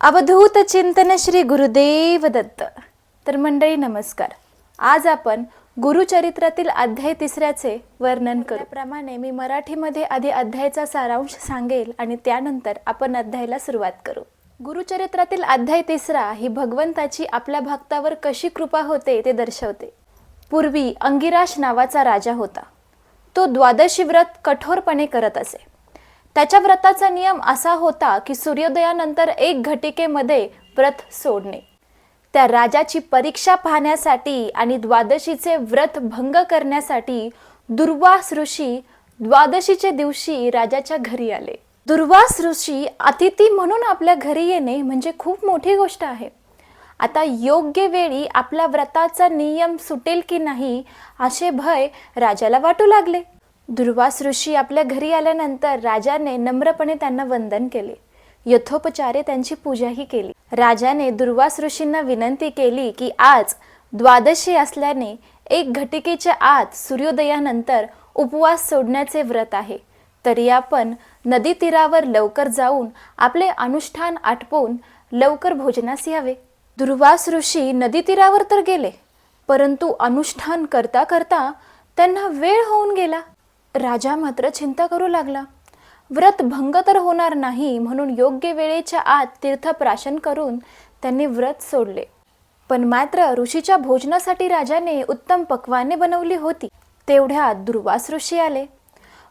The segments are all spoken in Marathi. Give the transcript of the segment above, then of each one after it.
अवधूत चिंतन श्री गुरुदेव दत्त. तर मंडळी नमस्कार. आज आपण गुरुचरित्रातील अध्याय तिसऱ्याचे वर्णन करू. प्रमाणे मी मराठीमध्ये आधी अध्यायाचा सारांश सांगेल आणि त्यानंतर आपण अध्यायाला सुरुवात करू. गुरुचरित्रातील अध्याय तिसरा ही भगवंताची आपल्या भक्तावर कशी कृपा होते ते दर्शवते. पूर्वी अंगिराश नावाचा राजा होता. तो द्वादशी व्रत कठोरपणे करत असे. त्याच्या व्रताचा नियम असा होता की सूर्योदयानंतर एक घटिकेमध्ये व्रत सोडणे. त्या राजाची परीक्षा पाहण्यासाठी आणि द्वादशीचे व्रत भंग करण्यासाठी दुर्वास ऋषी द्वादशीच्या दिवशी राजाच्या घरी आले. दुर्वास ऋषी अतिथी म्हणून आपल्या घरी येणे म्हणजे खूप मोठी गोष्ट आहे. आता योग्य वेळी आपल्या व्रताचा नियम सुटेल की नाही असे भय राजाला वाटू लागले. दुर्वास ऋषी आपल्या घरी आल्यानंतर राजाने नम्रपणे त्यांना वंदन केले. यथोपचारे त्यांची पूजाही केली. राजाने दुर्वास ऋषींना विनंती केली की आज द्वादशी असल्याने एक घटिकेच्या आत सूर्योदयानंतर उपवास सोडण्याचे व्रत आहे. तरी आपण नदी तीरावर लवकर जाऊन आपले अनुष्ठान आटपून लवकर भोजनास यावे. दुर्वास ऋषी नदी तीरावर तर गेले परंतु अनुष्ठान करता करता त्यांना वेळ होऊन गेला. राजा मात्र चिंता करू लागला. व्रत भंग तर होणार नाही म्हणून योग्य वेळेच्या आत तीर्थप्राशन करून त्यांनी व्रत सोडले. पण मात्र ऋषीच्या भोजनासाठी राजाने उत्तम पक्वाने बनवली होती तेवढ्यात दुर्वास ऋषी आले.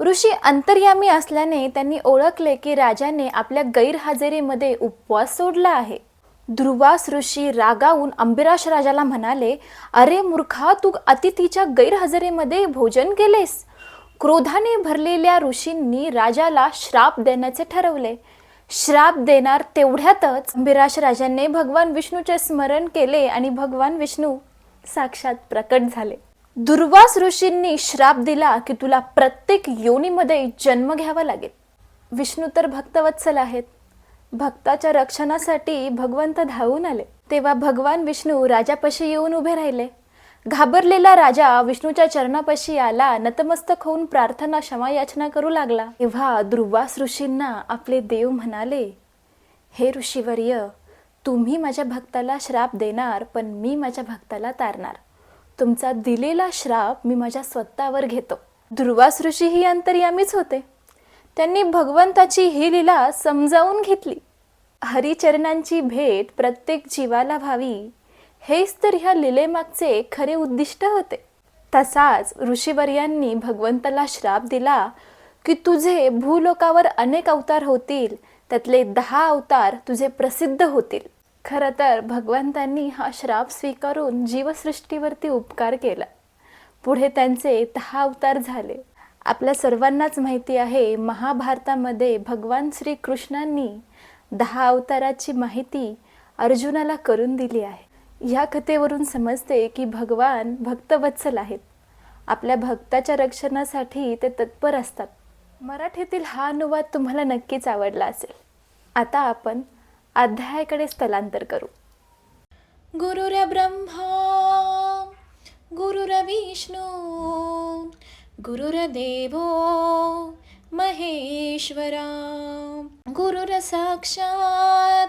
ऋषी अंतर्यामी असल्याने त्यांनी ओळखले की राजाने आपल्या गैरहजेरीमध्ये उपवास सोडला आहे. ध्रुवास ऋषी रागावून अंबिराश राजाला म्हणाले अरे मूर्खा तू अतिथीच्या गैरहजेरीमध्ये भोजन केलेस? क्रोधाने भरलेल्या ऋषींनी राजाला श्राप देण्याचे ठरवले. श्राप देणार तेवढ्यातच अंबिराश राजाने भगवान विष्णूचे स्मरण केले आणि भगवान विष्णू साक्षात प्रकट झाले. दुर्वास ऋषींनी श्राप दिला की तुला प्रत्येक योनीमध्ये जन्म घ्यावा लागेल. विष्णू तर भक्तवत्सल आहेत. भक्ताच्या रक्षणासाठी भगवंत धावून आले. तेव्हा भगवान विष्णू राजापाशी येऊन उभे राहिले. घाबरलेला राजा विष्णूच्या चरणापाशी आला नतमस्तक होऊन प्रार्थना क्षमा याचना करू लागला. तेव्हा दुर्वास ऋषींना आपले देव म्हणाले हे ऋषीवर्य तुम्ही माझ्या भक्ताला श्राप देणार पण मी माझ्या भक्ताला तारणार. तुमचा दिलेला श्राप मी माझ्या स्वतःवर घेतो. दुर्वास ऋषी ही अंतर्यामीच होते. त्यांनी भगवंताची ही लीला समजावून घेतली. हरिचरणांची भेट प्रत्येक जीवाला व्हावी हेच तर ह्या लिलेमागचे खरे उद्दिष्ट होते. तसाच ऋषीवर्यांनी भगवंताला श्राप दिला की तुझे भूलोकावर अनेक अवतार होतील त्यातले दहा अवतार तुझे प्रसिद्ध होतील. खरं तर भगवंतांनी हा श्राप स्वीकारून जीवसृष्टीवरती उपकार केला. पुढे त्यांचे दहा अवतार झाले. आपल्या सर्वांनाच माहिती आहे महाभारतामध्ये भगवान श्रीकृष्णांनी दहा अवताराची माहिती अर्जुनाला करून दिली आहे. ह्या कथेवरून समजते की भगवान भक्तवत्सल आहेत. आपल्या भक्ताच्या रक्षणासाठी ते तत्पर असतात. मराठीतील हा अनुवाद तुम्हाला नक्कीच आवडला असेल. आता आपण अध्यायाकडे स्थलांतर करू. गुरुर ब्रह्मा गुरुर विष्णू गुरुर्देवो महेश्वरा गुरुर साक्षात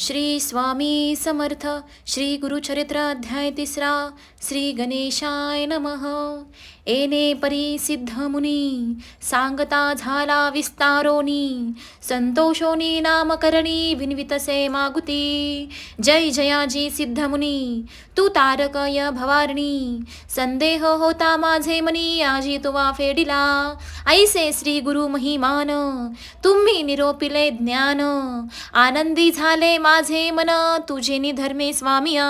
श्री स्वामी समर्थ श्री गुरुचरित्र अध्याय तिसरा श्री गणेशाय नमः. एने परी सिद्ध मुनी सांगता झाला विस्तारोनी संतोषोनी नामकरणी विनवितसे मागुती. जय जयाजी सिद्ध मुनी तू तारकय भवारणी संदेह होता माझे मनी आजी तुवा फेडिला. ऐसे श्री गुरु महिमान तुम्ही निरोपिले ज्ञान आनंदी झाले माझे मन तुझे निधर्मे स्वामिया.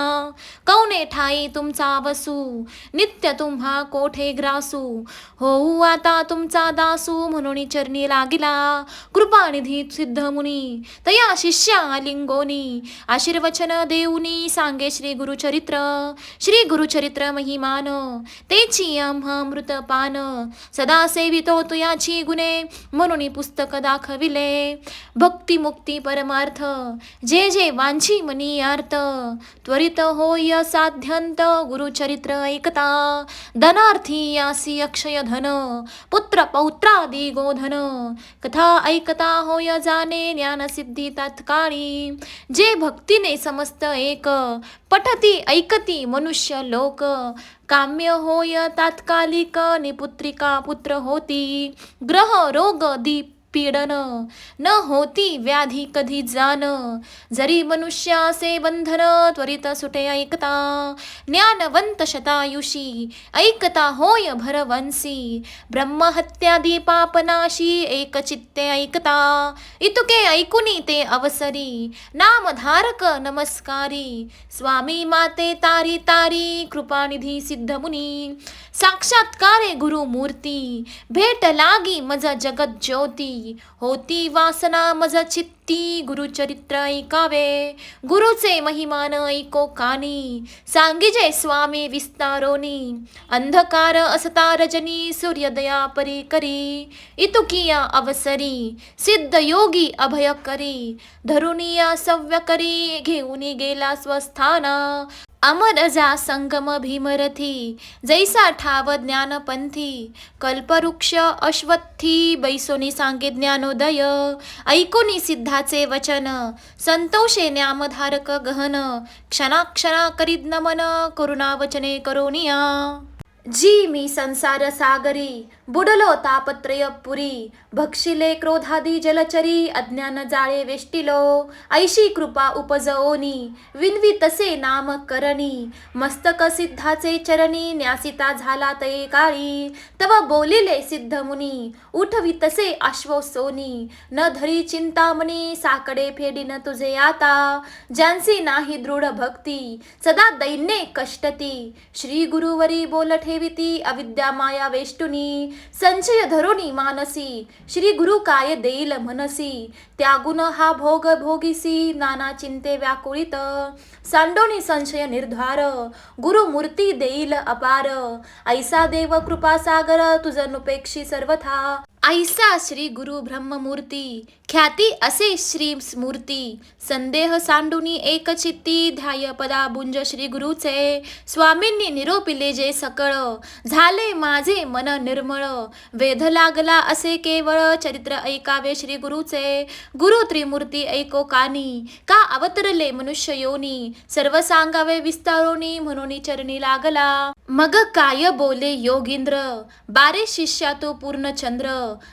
कौने ठाई तुमचा वसू नित्य तुम्हा कोठे ग्रासू? होऊ आता तुमचा दासू म्हणून चरणी लागिला. कृपानिधी सिद्ध मुनी तया शिष्या लिंगोनी. आशीर्वचन देऊनी सांगे श्री गुरुचरित्र. श्री गुरुचरित्र महिमान तेची आम्हा मृतपान सदा सेवितो तुयाची गुणे म्हणून पुस्तक दाखविले. भक्ती मुक्ती परमार्थ जे जे वांछी मनी अर्थ. त्वरित होय साध्यंत गुरुचरित्र ऐकता. धनार्थी यासी अक्षय धन. पुत्र पौत्रादी गोधन. कथा ऐकता होय जाणे ज्ञान सिद्धी तात्काळी. जे भक्तीने समस्त एक पठती ऐकती मनुष्य लोक. काम्य होय तात्कालिक निपुत्रिका पुत्र होती. ग्रह रोग दीप पीडन न होती व्याधी कधी जाण जरी मनुष्यासे बंधन त्वरित सुटे ऐकता. ज्ञानवंत शतायुषी ऐकता होय भरवंसी. ब्रह्महत्यादी पापनाशी एकचित्ते ऐकता. इतुके ऐकुनी ते अवसरी. नामधारक नमस्कारी. स्वामी माते तारी तारी कृपानिधी सिद्धमुनी. साक्षात्कारे गुरुमूर्ती. भेट लागी मज जगत ज्योती. होती वासना मज चित्ती गुरुचरित्र ऐकावे. गुरुचे महिमान ऐको कानी. सांगिजे स्वामी विस्तारोनी. अंधकार असता रजनी सूर्यदया परी करी इतुकिया अवसरी सिद्ध योगी अभय करी धरुनिया सव्य करी घेऊन गेला स्वस्थाना. अमरजा संगम भीमरथी जैसा ठाव ज्ञानपंथी कल्पवृक्ष अश्वत्थी बैसोनी सांगे ज्ञानोदय ऐकोनी सिद्धाचे वचन संतोषे नामधारक गहन क्षणाक्षणा करीत नमन करुणा वचने करोनिया। जी मी संसार सागरी बुडलो तापत्रय पुरी भक्षिले क्रोधादी जलचरी अज्ञान जाळे वेष्टिलो ऐशी कृपा उपजओनी विनवी तसे नाम करणी मस्तक सिद्धाचे चरणी न्यासिता झाला तये काळी तव बोलिले सिद्ध मुनी उठवी तसे आश्वसोनी न धरी चिंतामणी साकडे फेडीन तुझे आता. ज्यांची नाही दृढ भक्ती सदा दैन्ये कष्टती. श्री गुरुवरी बोल ठेविती अविद्या माया वेष्टुनी. संचय धरुणी मानसी श्री गुरु काय देईल मनसी. त्यागुण हा भोग भोगिसी नाना चिंते व्याकुळित. सांडोनी संशय निर्धार गुरु मूर्ती देईल अपार. ऐसा देव कृपा सागर तुझ नुपेक्षी सर्वथा. 감사합니다. ऐसा श्री गुरु ब्रह्ममूर्ती ख्याती असे श्री स्मूर्ती संदेह सांडुनी एक चित्ती ध्याय पदा बुंज श्री गुरुचे स्वामींनी निरोपिले जे सकळ झाले माझे मन निर्मळ वेध लागला असे केवळ चरित्र ऐकावे श्री गुरुचे गुरु त्रिमूर्ती ऐको कानी का अवतरले मनुष्य योनी सर्व सांगावे विस्तारोनी म्हणून चरणी लागला. मग काय बोले योगींद्र बारे शिष्या तो पूर्णचंद्र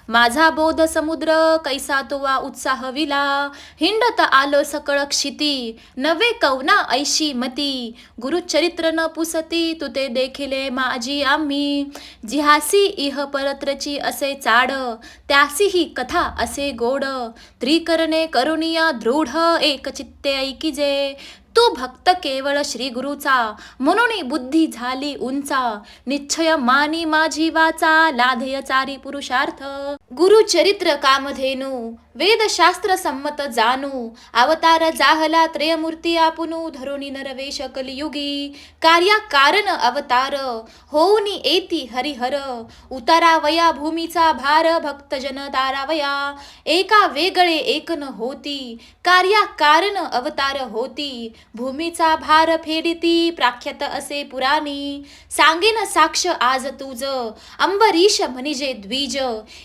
माझा बोध समुद्र कैसा तो वा उत्साह विला. हिंडत आलो सकळ क्षिती नवे कवना ऐशी मती. गुरुचरित्र न पुसती तुते ते देखिले माझी आम्ही. जिहासी इह परत्रची असे चाड त्यासी ही कथा असे गोड. त्रिकरणे करुणिया दृढ एक चित्ते ऐकिजे तू भक्त केवळ श्री गुरुचा म्हणून बुद्धी झाली उंचा. निश्चय मानी माझी वाचा लाधेय चारी पुरुषार्थ. गुरुचरित्र कामधेनू वेदशास्त्र संमत जानू अवतार जाहला त्रयमूर्ती आपुनू धरुणी नरवेश कलियुगी कार्या कारण अवतार होऊनी एती हरिहर उतारावया भूमीचा भार भक्तजन तारावया एका वेगळे एक न होती कार्या कारण अवतार होती भूमीचा भार फेडिती प्राख्यात असे पुराणी सांगेन साक्ष आज तुझ अंबरीश म्हणजे द्विज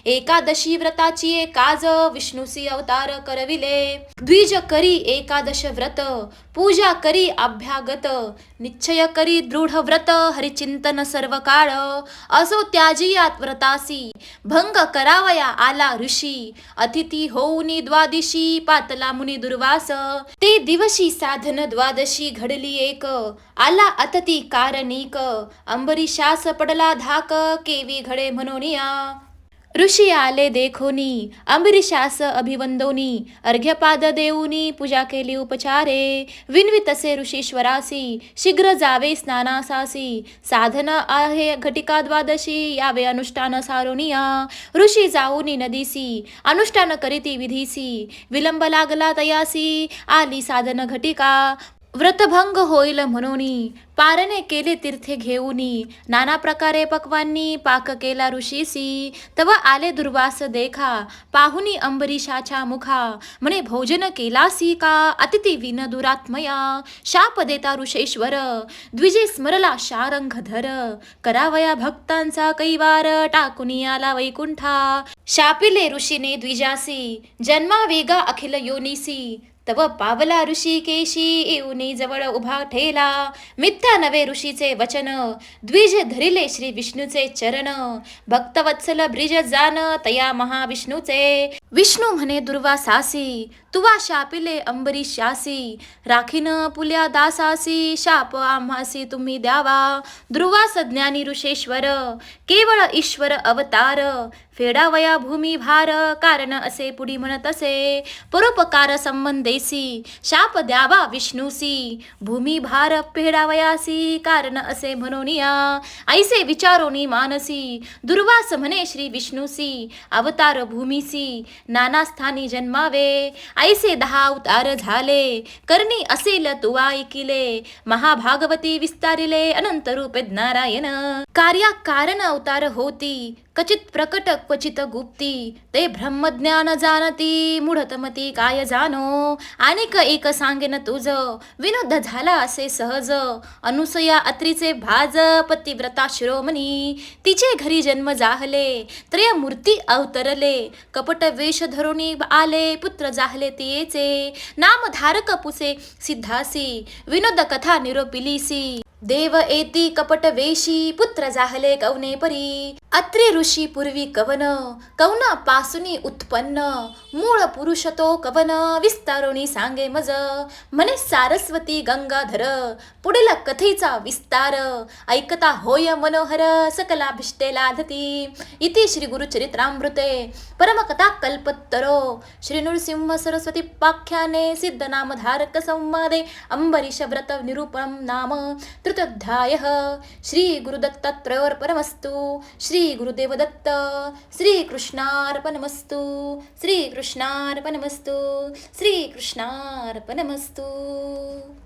एका एकादशी व्रताची काज विष्णुसी अवतार करविले. द्विज करी एकादश व्रत पूजा करी अभ्यागत निश्चय करी दृढ व्रत हरिचिंतन सर्व काळ. असो त्याजियात व्रतासी भंग करावया आला ऋषी. अतिथी होऊनी द्वादशी पातला मुनी दुर्वास. ते दिवशी साधन द्वादशी घडली एक आला अतती कारणिक अंबरीशास पडला धाक केवी घडे म्हणूनिया. ऋषी आले देखोनी अंबरीशास अभिवंदोनी अर्घ्यपाद देऊनी पूजा केली उपचारे विनवी तसे ऋषीश्वरासी शीघ्र जावे स्नानासासी साधन आहे घटिका द्वादशी यावे अनुष्ठान सारोनिया ऋषी जाऊनी नदीसी अनुष्ठान करीती विधीसी विलंब लागला तयासी आली साधन घटिका व्रतभंग होईल म्हणून पारणे केले तीर्थे घेऊनी नाना प्रकारे पक्वांनी पाक केला ऋषीसी तव आले दुर्वास देखा पाहुनी अंबरीशाच्या मुखा म्हणे भोजन केलासी का अतिथी विन दुरात्मया शाप देता ऋषेश्वर द्विजे स्मरला शारंग धर करावया भक्तांचा कैवार टाकुनी आला वैकुंठा शापिले ऋषीने द्विजासी जन्मा वेगा अखिल योनिसी तव पावला ऋषी केशी येऊनी जवळ उभा ठेला. मिथ्या नवे ऋषीचे वचन द्विज धरिले श्री विष्णूचे चरण. भक्तवत्सल ब्रिज जान तया महाविष्णूचे. विष्णू म्हणे दुर्वासासी तुवा शापिले अंबरीशासी राखीन पुल्या दासासी शाप आम्हासी तुम्ही द्यावा. ध्रुवास ज्ञानी ऋषेश्वर केवळ ईश्वर अवतार. फेडावया भूमी भार कारण असे पुढी म्हणत असे. परोपकार संबंधेसी शाप द्यावा विष्णूसी भूमी भार फेडावयासी कारण असे म्हणोनिया. ऐसे विचारोनी मानसी दुर्वास म्हणे श्री विष्णूसी अवतार भूमीसी नाना स्थानी जन्मावे. ऐसे दहा अवतार झाले करणी असेल तुवा ऐकिले महाभागवती विस्तारिले अनंत रूपे नारायण. कार्या कारण अवतार होती क्वचित प्रकट क्वचित गुप्ती ते ब्रह्मज्ञान जाणती मूढतमती काय जानो? अनेक एक सांगेन तुझ विनोद झाला असे सहज. अनुसया अत्रीचे भाज पतिव्रता शिरोमणी. तिचे घरी जन्म जाहले त्रय मूर्ती अवतरले. कपट वेश धरुणी आले पुत्र जाहले तियेचे. नामधारक पुसे सिद्धासी विनोद कथा निरोपिलीसी. देव एती कपट वेशी पुत्र जाहले कवने परी अत्रे ऋषी पूर्वी कवन कवन पासुनी उत्पन्न मूळ पुरुष तो कवन विस्तारोणी सांगे मज म्हणे सारस्वती गंगाधर पुढील कथेचा विस्तार ऐकता होय मनोहर सकलाभिष्टे लाधती इति श्री गुरुचरित्रामृते परमकथा कल्पत्तरो श्री नृसिंह सरस्वती पाख्याने सिद्धनामधारक संवादे अंबरीश व्रत निरूपणं नाम कृतध्याय श्री श्रीगुरुदेवदत्त. श्रीकृष्णार्पणमस्तु. श्रीकृष्णार्पणमस्तु. श्रीकृष्णार्पणमस्तु.